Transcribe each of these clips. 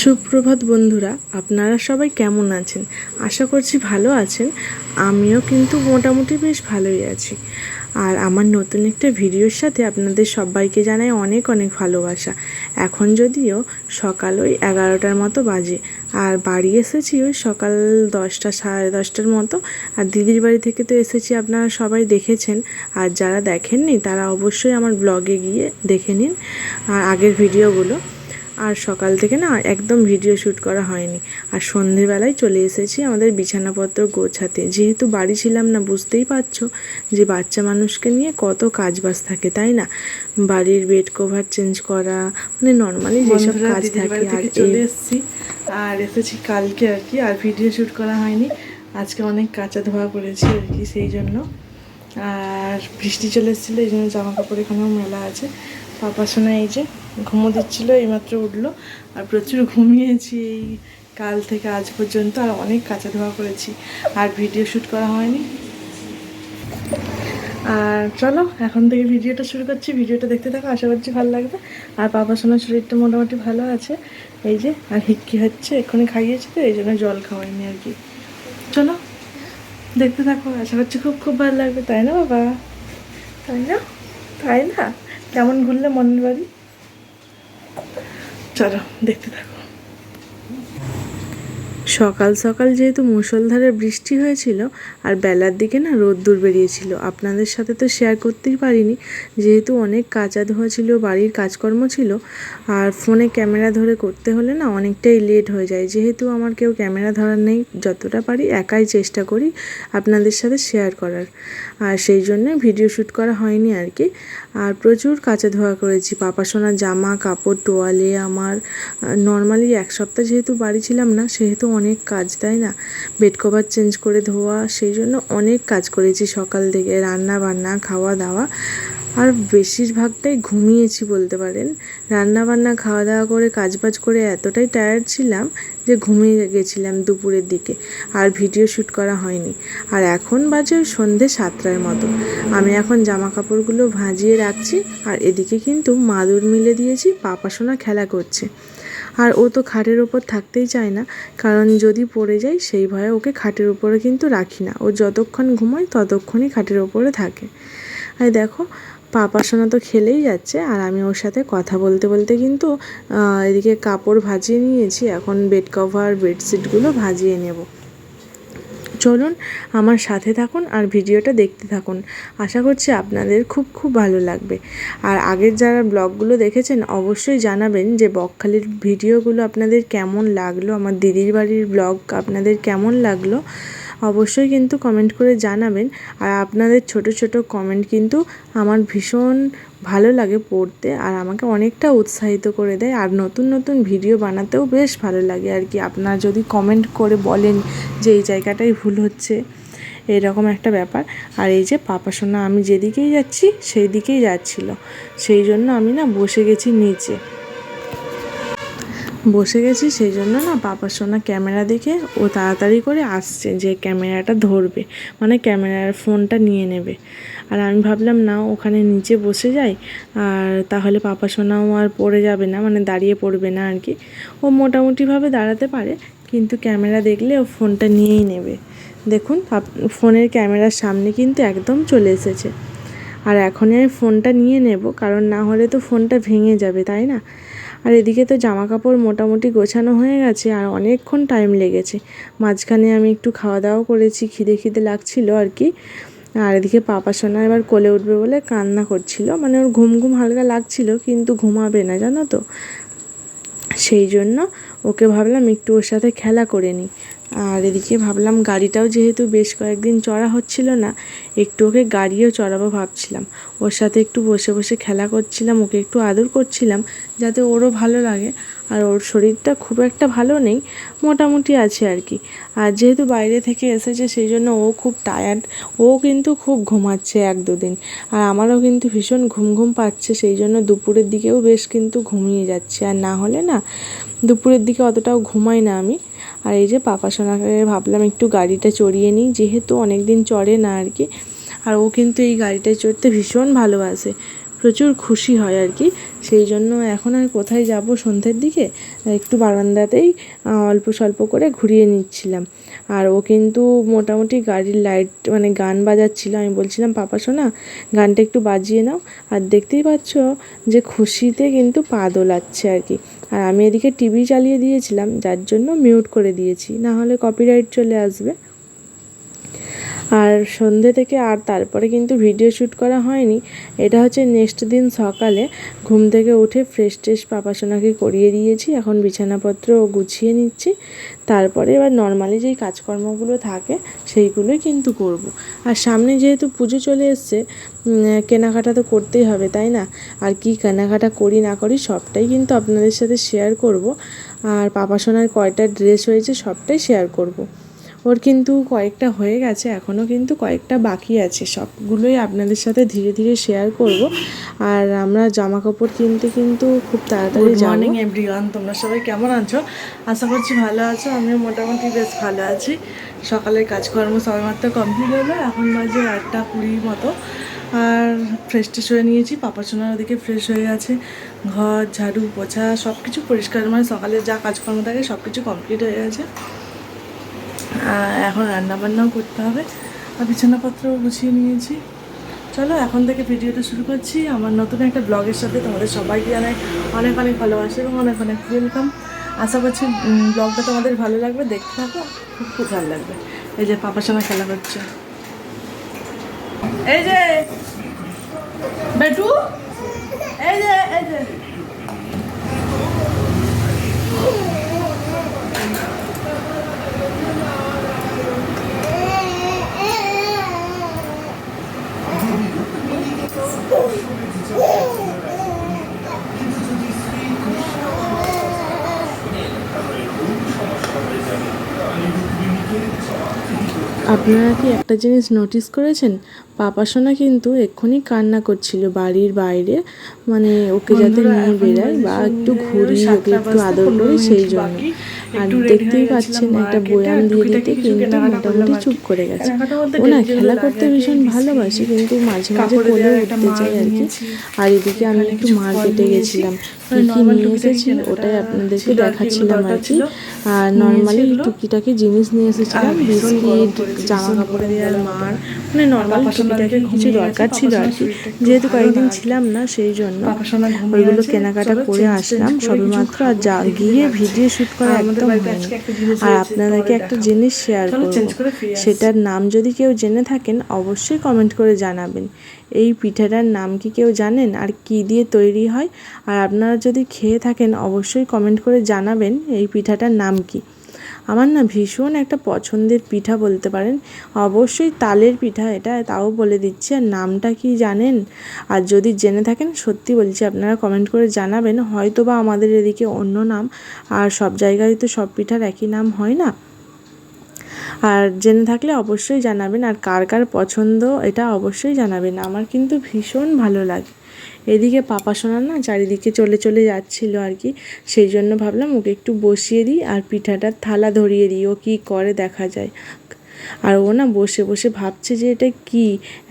সুপ্রভাত বন্ধুরা, আপনারা সবাই কেমন আছেন? আশা করছি ভালো আছেন। আমিও কিন্তু মোটামুটি বেশ ভালোই আছি। আর আমার নতুন একটা ভিডিওর সাথে আপনাদের সবাইকে জানাই অনেক অনেক ভালোবাসা। এখন যদিও সকাল ওই এগারোটার মতো বাজে, আর বাড়ি এসেছি ওই সকাল দশটা, সাড়ে দশটার মতো। আর দিদির বাড়ি থেকে তো এসেছি, আপনারা সবাই দেখেছেন। আর যারা দেখেননি, তারা অবশ্যই আমার ব্লগে গিয়ে দেখে নিন। আর আগের ভিডিওগুলো আর সকাল থেকে না একদম ভিডিও শ্যুট করা হয়নি। আর সন্ধেবেলায় চলে এসেছি আমাদের বিছানাপত্র গোছাতে। যেহেতু বাড়ি ছিলাম না বুঝতেই পারছ যে বাচ্চা মানুষকে নিয়ে কত কাজ বাজ থাকে তাই না? বাড়ির বেড কভার চেঞ্জ করা মানে নর্মালি যেসব কাজ থাকে আর চলে এসেছি। আর এসেছি কালকে আর কি আর ভিডিও শ্যুট করা হয়নি। আজকে অনেক কাঁচা ধোয়া করেছি আর কি সেই জন্য। আর বৃষ্টি চলে এসেছিল, এই জন্য জামা কাপড় এখানেও মেলা আছে। পাপা শোনা এই যে ঘুমো দিচ্ছিল, এইমাত্র উঠল। আর প্রচুর ঘুমিয়েছি এই কাল থেকে আজ পর্যন্ত, আর অনেক কাঁচা ধোয়া করেছি। আর ভিডিও শ্যুট করা হয়নি। আর চলো, এখন থেকে ভিডিওটা শুরু করছি। ভিডিওটা দেখতে থাকো, আশা করছি ভালো লাগবে। আর বাবা সোনার শরীরটা মোটামুটি ভালো আছে। এই যে, আর হিক্কি হচ্ছে, এক্ষুনি খাইয়েছি তো, এই জন্য জল খাওয়াইনি আর কি। চলো। দেখতে থাকো, আশা করছি খুব খুব ভালো লাগবে। তাই না বাবা? তাই না? তাই না? কেমন ঘুরলে মনের বাড়ি? চলো, দেখতে থাকো। সকাল সকাল যেহেতু মুষলধারে বৃষ্টি হয়েছিল আর বেলার দিকে না রোদ্দুর বেরিয়েছিল, আপনাদের সাথে তো শেয়ার করতেই পারিনি। যেহেতু অনেক কাঁচা ধোয়া ছিল, বাড়ির কাজকর্ম ছিল, আর ফোনে ক্যামেরা ধরে করতে হলে না অনেকটাই লেট হয়ে যায়। যেহেতু আমার কেউ ক্যামেরা ধরার নেই, যতটা পারি একাই চেষ্টা করি আপনাদের সাথে শেয়ার করার। আর সেই জন্য ভিডিও শ্যুট করা হয়নি আর কি। আর প্রচুর কাঁচা ধোয়া করেছি, পাপা সোনার জামা, কাপড় টোয়ালে আমার নর্মালি এক সপ্তাহ যেহেতু বাড়ি ছিলাম না, সেহেতু অনেক কাজ, তাই না? বেড কভার চেঞ্জ করে ধোয়া, সেই জন্য অনেক কাজ করেছি সকাল থেকে। রান্না বান্না, খাওয়া দাওয়া, আর বেশিরভাগটাই ঘুমিয়েছি বলতে পারেন। রান্না বান্না, খাওয়া দাওয়া করে কাজবাজ করে এতটাই টায়ার্ড ছিলাম যে ঘুমিয়ে গেছিলাম দুপুরের দিকে। আর ভিডিও শ্যুট করা হয়নি। আর এখন বাজে সন্ধে সাতটার মতো। আমি এখন জামা কাপড়গুলো ভাজিয়ে রাখছি, আর এদিকে কিন্তু মাদুর মিলে দিয়েছি পাপা সোনা খেলা করছে। আর ও তো খাটের ওপর থাকতেই চায় না। কারণ যদি পড়ে যায়, সেই ভয়ে ওকে খাটের উপরে কিন্তু রাখি না। ও যতক্ষণ ঘুমায়, ততক্ষণই খাটের ওপরে থাকে। আর দেখো, পাপা সোনা তো খেলেই যাচ্ছে। আর আমি ওর সাথে কথা বলতে বলতে কিন্তু এদিকে কাপড় ভাজিয়ে নিয়েছি। এখন বেড কভার বেডশিটগুলো ভাজিয়ে নেব। চলুন আমার সাথে থাকুন আর ভিডিওটা দেখতে থাকুন। আশা করছি আপনাদের খুব খুব ভালো লাগবে। আর আগের যারা ব্লগগুলো দেখেছেন, অবশ্যই জানাবেন যে বকখালির ভিডিওগুলো আপনাদের কেমন লাগল, আমার দিদির বাড়ির ব্লগ আপনাদের কেমন লাগল। অবশ্যই কিন্তু কমেন্ট করে জানাবেন। আর আপনাদের ছোট ছোট কমেন্ট কিন্তু আমার ভীষণ ভালো লাগে পড়তে আর আমাকে অনেকটা উৎসাহিত করে দেয় আর নতুন নতুন ভিডিও বানাতেও বেশ ভালো লাগে আর কি। আপনারা যদি কমেন্ট করে বলেন যে এই জায়গাটাই ভুল হচ্ছে, এরকম একটা ব্যাপার। আর এই যে পাপা সোনা, আমি যেদিকেই যাচ্ছি সেই দিকেই যাচ্ছিল। সেই জন্য আমি না বসে গেছি নিচে। বসে গেছি সেই জন্য না পাপা সোনা ক্যামেরা দেখে ও তাড়াতাড়ি করে আসছে যে ক্যামেরাটা ধরবে। মানে ক্যামেরার ফোনটা নিয়ে নেবে। আর আমি ভাবলাম, না, ওখানে নিচে বসে যাই, আর তাহলে পাপা সোনাও আর পড়ে যাবে না মানে দাঁড়িয়ে পড়বে না আর কি। ও মোটামুটিভাবে দাঁড়াতে পারে, কিন্তু ক্যামেরা দেখলে ও ফোনটা নিয়েই নেবে। দেখুন ফোনের ক্যামেরার সামনে কিন্তু একদম চলে এসেছে। আর এখনই আমি ফোনটা নিয়ে নেব, কারণ না হলে তো ফোনটা ভেঙে যাবে, তাই না? আর এদিকে তো জামা কাপড় মোটামুটি গোছানো হয়ে গেছে, আর অনেকক্ষণ টাইম লেগেছে। মাঝখানে আমি একটু খাওয়া দাওয়া করেছি, খিদে খিদে লাগছিল আর কি। আর এদিকে পাপা সোনা এবার কোলে উঠবে বলে কান্না করছিল। মানে ওর ঘুম ঘুম হালকা লাগছিল, কিন্তু ঘুমাবে না, জানো তো? সেই জন্য ওকে ভাবলাম একটু ওর সাথে খেলা করে নিই। আর এদিকে ভাবলাম গাড়িটাও যেহেতু বেশ কয়েকদিন চড়া হচ্ছিল না, একটু ওকে গাড়িও চড়াবো ভাবছিলাম। ওর সাথে একটু বসে বসে খেলা করছিলাম, ওকে একটু আদর করছিলাম, যাতে ওরও ভালো লাগে। আর ওর শরীরটা খুব একটা ভালো নেই, মোটামুটি আছে আর কি। আর যেহেতু বাইরে থেকে এসেছে, সেই জন্য ও খুব টায়ার্ড ও কিন্তু খুব ঘুমাচ্ছে এক দুদিন। আর আমারও কিন্তু ভীষণ ঘুম ঘুম পাচ্ছে, সেই জন্য দুপুরের দিকেও বেশ কিন্তু ঘুমিয়ে যাচ্ছে। আর না হলে না, দুপুরের দিকে অতটাও ঘুমাই না আমি। আর এই যে পাপা সোনাকে ভাবলাম একটু গাড়িটা চড়িয়ে নিই, যেহেতু অনেক দিন চড়ে না আর কি। আর ও কিন্তু এই গাড়িটায় চড়তে ভীষণ ভালোবাসে। প্রচুর খুশি হয় আর কি। সেই জন্য এখন আর কোথায় যাব সন্ধ্যের দিকে? একটু বারান্দাতেই অল্প স্বল্প করে ঘুরিয়ে নিচ্ছিলাম। আর ও কিন্তু মোটামুটি গাড়ির লাইট মানে গান বাজাচ্ছিল। আমি বলছিলাম, পাপা শোনা গানটা একটু বাজিয়ে নাও। আর দেখতেই পাচ্ছ যে খুশিতে কিন্তু পা দোলাচ্ছে আর কি। আর আমি এদিকে টিভি চালিয়ে দিয়েছিলাম, যার জন্য মিউট করে দিয়েছি। না হলে কপিরাইট চলে আসবে। আর সন্ধে থেকে আর তারপরে কিন্তু ভিডিও শ্যুট করা হয়নি এটা হচ্ছে নেক্সট দিন সকালে ঘুম থেকে উঠে ফ্রেশ ট্রেশ পাপাসোনাকে করিয়ে দিয়েছি, এখন বিছানাপত্র গুছিয়ে নিচ্ছি তারপরে এবার নর্মালি যেই কাজকর্মগুলো থাকে সেইগুলোই কিন্তু করব। আর সামনে যেহেতু পুজো চলে এসছে কেনাকাটা তো করতেই হবে, তাই না আর কি কেনাকাটা করি না করি সবটাই কিন্তু আপনাদের সাথে শেয়ার করব আর পাপাসোনার কয়টা ড্রেস হয়েছে সবটাই শেয়ার করব। ওর কিন্তু কয়েকটা হয়ে গেছে এখনও কিন্তু কয়েকটা বাকি আছে। সবগুলোই আপনাদের সাথে ধীরে ধীরে শেয়ার করব। আর আমরা জামা কাপড় কিনতে কিন্তু খুব তাড়াতাড়ি মর্নিং এভরিওয়ান তোমরা সবাই কেমন আছো? আশা করছি ভালো আছো। আমিও মোটামুটি বেশ ভালো আছি। সকালের কাজকর্ম সবাই মাত্র কমপ্লিট হলো। এখন বাজে আটটা কুড়ির মতো। আর ফ্রেশ ট্রেশ হয়ে নিয়েছি। পাপা সোনার ওদিকে ফ্রেশ হয়ে গেছে। ঘর ঝাড়ু পোছা সব কিছু পরিষ্কার। মানে সকালে যা কাজকর্ম থাকে সব কিছু কমপ্লিট হয়ে গেছে। এখন রান্নাবান্নাও করতে হবে। আর বিছানাপত্রও গুছিয়ে নিয়েছি। চলো, এখন থেকে ভিডিওটা শুরু করছি। আমার নতুন একটা ব্লগের সাথে তোমাদের সবাইকে জানাই অনেক অনেক ভালোবাসা এবং অনেক অনেক ওয়েলকাম আশা করছি ব্লগটা তোমাদের ভালো লাগবে, দেখতে থাকো, খুব খুব ভালো লাগবে। এই যে, পাপার সঙ্গে খেলা করছে। এই যে, বেটু, এই যে এই যে। আপনারা কি একটা জিনিস নোটিস করেছেন? পাপা সোনা কিন্তু এক্ষুনি কান্না করছিল বাড়ির বাইরে মানে ওকে যাতে নিয়ে বাজে বা একটু ঘুরি ওকে একটু আদর করি সেই জন্য। আর দেখতেই পাচ্ছেন একটা বয়াম দিয়ে দিতে কিন্তু মোটামুটি চুপ করে গেছে। ও না খেলা করতে কি, ভীষণ ভালোবাসে কিন্তু মাঝে মাঝে কোলে উঠতে চাই আর কি। আর এদিকে আমি একটু মার্কেটে গেছিলাম। মানে কি কি নিয়ে এসেছি ওটাই আপনাদেরকে কি, দেখাচ্ছিলাম আর কি। আর নর্মালি টুকিটাকি জিনিস নিয়ে এসেছিলাম। বিস্কিট জামা কাপড় দেওয়ার মার। মানে নর্মাল টুকিটাকি কিছু দরকার ছিল আর কি যেহেতু কয়েকদিন। ছিলাম না সেই জন্য ওইগুলো কেনাকাটা করে আসলাম সবে মাত্র আর যা গিয়ে ভিডিও শুট করা একদম হয়নি একটা জিনিস আর আপনাদেরকে একটা জিনিস শেয়ার করব। সেটার নাম যদি কেউ জেনে থাকেন অবশ্যই কমেন্ট করে জানাবেন। এই পিঠাটার নাম কি কেউ জানেন? আর কি দিয়ে তৈরি হয়? আর আপনারা যদি খেয়ে থাকেন অবশ্যই কমেন্ট করে জানাবেন এই পিঠাটার নাম কি। আমার না ভীষণ একটা পছন্দের পিঠা বলতে পারেন। অবশ্যই তালের পিঠা এটা, তাও বলে দিচ্ছি। আর নামটা কি জানেন? আর যদি জেনে থাকেন, সত্যি বলছি, আপনারা কমেন্ট করে জানাবেন। হয়তো বা আমাদের এদিকে অন্য নাম, আর সব জায়গায় তো সব পিঠার একই নাম হয় না। আর জেনে থাকলে অবশ্যই জানাবেন। আর কার কার পছন্দ, এটা অবশ্যই জানাবেন। আমার কিন্তু ভীষণ ভালো লাগে। এদিকে পাপা সোনা না চারিদিকে চলে চলে যাচ্ছিল আর কি। সেই জন্য ভাবলাম ওকে একটু বসিয়ে দিই আর পিঠাটার থালা ধরিয়ে দিই, ও কী করে দেখা যায়। আর ও না বসে বসে ভাবছে যে এটা কি?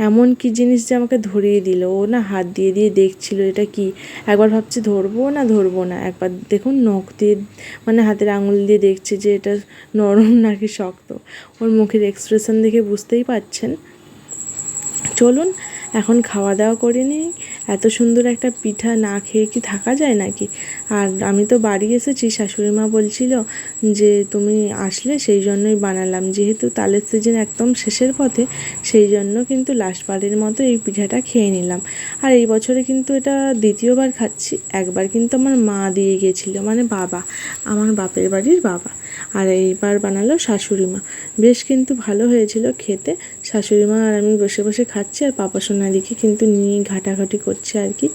এমন কি জিনিস যে আমাকে ধরিয়ে দিল? ও না হাত দিয়ে দিয়ে দেখছিল এটা কি? একবার ভাবছে ধরবো না ধরবো না? একবার দেখুন নখ দিয়ে মানে হাতের আঙুল দিয়ে দেখছে যে এটা নরম নাকি শক্ত। ওর মুখের এক্সপ্রেশন দেখে বুঝতেই পাচ্ছেন চলুন, এখন খাওয়া দাওয়া করে নিই। এত সুন্দর একটা পিঠা না খেয়ে কি থাকা যায় নাকি? আর আমি তো বাড়ি এসেছি, শাশুড়ি মা বলছিল যে তুমি আসলে সেই জন্যই বানালাম। যেহেতু তালের সিজন একদম শেষের পথে, সেই জন্য কিন্তু লাস্টবারের মতো এই পিঠাটা খেয়ে নিলাম। আর এই বছরে কিন্তু এটা দ্বিতীয়বার খাচ্ছি। একবার কিন্তু আমার মা দিয়ে গিয়েছিল মানে বাবা, আমার বাপের বাড়ির বাবা। আর এইবার বানালো শাশুড়ি মা। বেশ কিন্তু ভালো হয়েছিল খেতে। শাশুড়ি মা আর আমি বসে বসে খাচ্ছি আর পাপা সোনা সোনাদিকে কিন্তু নিয়ে ঘাটাঘাটি করছে আর কি।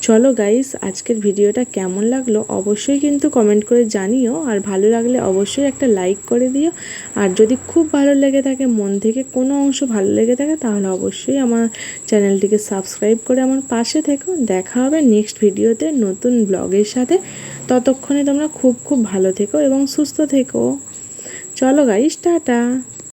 চলো গাইস আজকের ভিডিওটা কেমন লাগল অবশ্যই কিন্তু কমেন্ট করে জানিও। আর ভালো লাগলে অবশ্যই একটা লাইক করে দিও। আর যদি খুব ভালো লেগে থাকে, মন থেকে কোনো অংশ ভালো লেগে থাকে, তাহলে অবশ্যই আমার চ্যানেলটিকে সাবস্ক্রাইব করে আমার পাশে থেকো। দেখা হবে নেক্সট ভিডিওতে নতুন ব্লগের সাথে। ততক্ষণে তোমরা খুব খুব ভালো থেকো এবং সুস্থ থেকো। চলো গাইস টাটা।